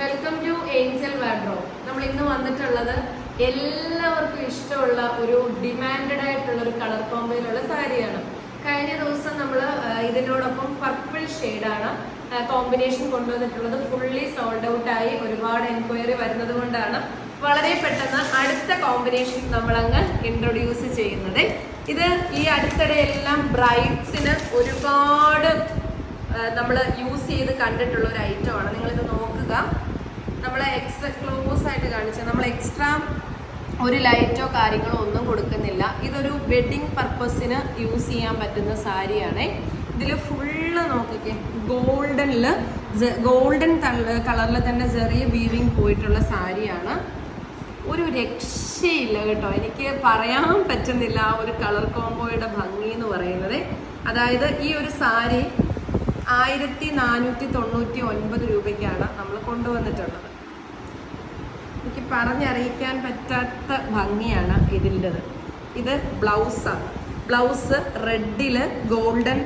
Welcome to Angel വാഡ്രോ നമ്മൾ ഇന്ന് വന്നിട്ടുള്ളത് എല്ലാവർക്കും ഇഷ്ടമുള്ള ഒരു ഡിമാൻഡഡ് ആയിട്ടുള്ള ഒരു കളർ കോമ്പയിലുള്ള സാരിയാണ്. കഴിഞ്ഞ ദിവസം നമ്മൾ ഇതിനോടൊപ്പം പർപ്പിൾ ഷെയ്ഡാണ് കോമ്പിനേഷൻ കൊണ്ടുവന്നിട്ടുള്ളത്. ഫുള്ളി സോൾഡ് ഔട്ട് ആയി ഒരുപാട് എൻക്വയറി വരുന്നത് കൊണ്ടാണ് വളരെ പെട്ടെന്ന് അടുത്ത കോമ്പിനേഷൻ നമ്മളങ്ങ് ഇൻട്രൊഡ്യൂസ് ചെയ്യുന്നത്. ഇത് ഈ അടുത്തിടെ എല്ലാം ബ്രൈറ്റ്സിന് ഒരുപാട് നമ്മൾ യൂസ് ചെയ്ത് കണ്ടിട്ടുള്ള ഒരു ഐറ്റമാണ് നിങ്ങളിത് ക്ലോസ് ആയിട്ട് കാണിച്ച നമ്മൾ എക്സ്ട്രാ ഒരു ലൈറ്റോ കാര്യങ്ങളോ ഒന്നും കൊടുക്കുന്നില്ല. ഇതൊരു വെഡിങ് പർപ്പസിന് യൂസ് ചെയ്യാൻ പറ്റുന്ന സാരിയാണ്. ഇതിൽ ഫുള്ള് നോക്കിക്കേ ഗോൾഡനിൽ ഗോൾഡൻ കളറിൽ തന്നെ ചെറിയ വീവിങ് പോയിട്ടുള്ള സാരിയാണ്. ഒരു രക്ഷയില്ല കേട്ടോ. എനിക്ക് പറയാൻ പറ്റുന്നില്ല ആ ഒരു കളർ കോമ്പോയുടെ ഭംഗി എന്ന് പറയുന്നത്. അതായത് ഈ ഒരു സാരി ആയിരത്തി നാനൂറ്റി തൊണ്ണൂറ്റി ഒൻപത് രൂപയ്ക്കാണ് നമ്മൾ കൊണ്ടുവന്നിട്ടുള്ളത്. എനിക്ക് പറഞ്ഞറിയിക്കാൻ പറ്റാത്ത ഭംഗിയാണ് ഇതിന്റെത്. ഇത് ബ്ലൗസാണ്. ബ്ലൗസ് റെഡിൽ ഗോൾഡൻ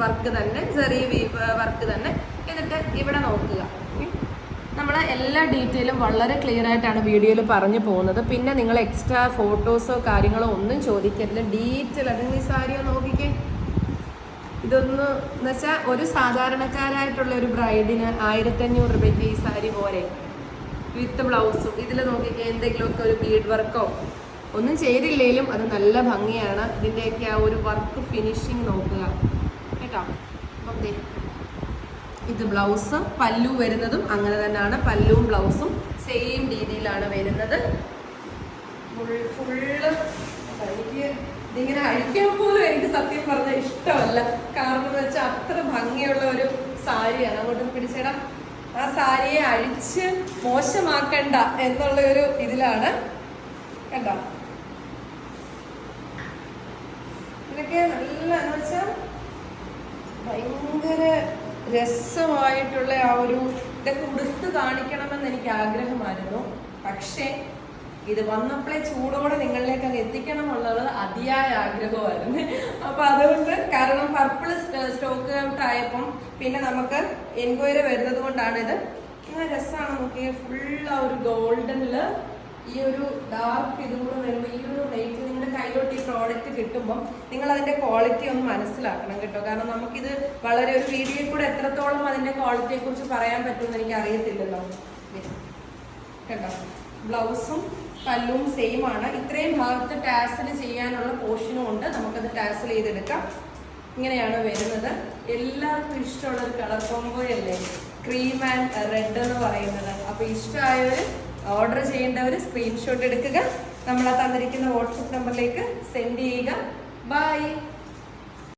വർക്ക് തന്നെ ചെറിയ വർക്ക് തന്നെ. എന്നിട്ട് ഇവിടെ നോക്കുക. നമ്മൾ എല്ലാ ഡീറ്റെയിലും വളരെ ക്ലിയർ ആയിട്ടാണ് വീഡിയോയിൽ പറഞ്ഞു പോകുന്നത്. പിന്നെ നിങ്ങൾ എക്സ്ട്രാ ഫോട്ടോസോ കാര്യങ്ങളോ ഒന്നും ചോദിക്കരുത്. ഡീറ്റെയിൽ ഈ സാരിയോ നോക്കിക്കേ. ഇതൊന്ന് എന്ന് വെച്ചാൽ ഒരു സാധാരണക്കാരായിട്ടുള്ള ഒരു ബ്രൈഡിന് ആയിരത്തഞ്ഞൂറ് രൂപയ്ക്ക് ഈ സാരി പോരെ. വിത്ത് ബ്ലൗസും. ഇതിൽ നോക്കിക്കഴിഞ്ഞാൽ എന്തെങ്കിലുമൊക്കെ ഒരു ബീഡ് വർക്കോ? ഒന്നും ചെയ്തില്ലെങ്കിലും അത് നല്ല ഭംഗിയാണ്. ഇതിന്റെയൊക്കെ ആ ഒരു വർക്ക് ഫിനിഷിങ് നോക്കുക. കേട്ടോ? ഓക്കെ ഇത് ബ്ലൗസ് പല്ലു വരുന്നതും അങ്ങനെ തന്നെയാണ്. പല്ലുവും ബ്ലൗസും സെയിം രീതിയിലാണ് വരുന്നത്. ഫുള്ള് എനിക്ക് ഇതിങ്ങനെ അഴിക്കാൻ പോലും എനിക്ക് സത്യം പറഞ്ഞാൽ ഇഷ്ടമല്ല. കാരണം എന്ന് വെച്ചാൽ അത്ര ഭംഗിയുള്ള ഒരു സാരിയാണ്. അങ്ങോട്ട് പിടിച്ചിടാം. ആ സാരിയെ അഴിച്ച് മോശമാക്കണ്ട എന്നുള്ള ഒരു ഇതിലാണ്. കണ്ടോ? ഇതൊക്കെ നല്ല എന്ന് ഭയങ്കര രസമായിട്ടുള്ള ആ ഒരു ഇതൊക്കെ ഉടുത്ത് കാണിക്കണമെന്ന് എനിക്ക് ആഗ്രഹമായിരുന്നു. പക്ഷേ ഇത് വന്നപ്പോഴേ ചൂടോടെ നിങ്ങളിലേക്ക് അങ്ങ് എത്തിക്കണം എന്നുള്ളത് അതിയായ ആഗ്രഹമായിരുന്നു. അപ്പൊ അതുകൊണ്ട് കാരണം പർപ്പിൾ സ്റ്റോക്ക് ഔട്ട് ആയപ്പം പിന്നെ നമുക്ക് എൻക്വയറി വരുന്നത് കൊണ്ടാണ് ഇത്. രസമാണ് നോക്കിയ. ഫുൾ ആ ഒരു ഗോൾഡനിൽ ഈ ഒരു ഡാർക്ക് ഇതും കൂടെ വരുമ്പോൾ ഈ ഒരു റേറ്റ് നിങ്ങളുടെ കയ്യിലോട്ട് ഈ പ്രോഡക്റ്റ് കിട്ടുമ്പോൾ നിങ്ങൾ അതിന്റെ ക്വാളിറ്റി ഒന്ന് മനസ്സിലാക്കണം കേട്ടോ. കാരണം നമുക്കിത് വളരെ ഒരു വീഡിയോയിൽ കൂടെ എത്രത്തോളം അതിന്റെ ക്വാളിറ്റിയെ കുറിച്ച് പറയാൻ പറ്റുമെന്ന് എനിക്ക് അറിയത്തില്ലല്ലോ കേട്ടോ ബ്ലൗസും പല്ലും സെയിം ആണ്. ഇത്രയും ഭാഗത്ത് ടാസിൽ ചെയ്യാനുള്ള പോർഷനും ഉണ്ട്. നമുക്കത് ടാസിൽ ചെയ്തെടുക്കാം. ഇങ്ങനെയാണ് വരുന്നത്. എല്ലാവർക്കും ഇഷ്ടമുള്ള ഒരു കളർ കോമ്പോയല്ലേ ക്രീം ആൻഡ് റെഡ് എന്ന് പറയുന്നത്. അപ്പോൾ ഇഷ്ടമായവർ ഓർഡർ ചെയ്യേണ്ടവർ സ്ക്രീൻഷോട്ട് എടുക്കുക. നമ്മൾ ആ തന്നിരിക്കുന്ന വാട്സപ്പ് നമ്പറിലേക്ക് സെൻഡ് ചെയ്യുക. ബൈ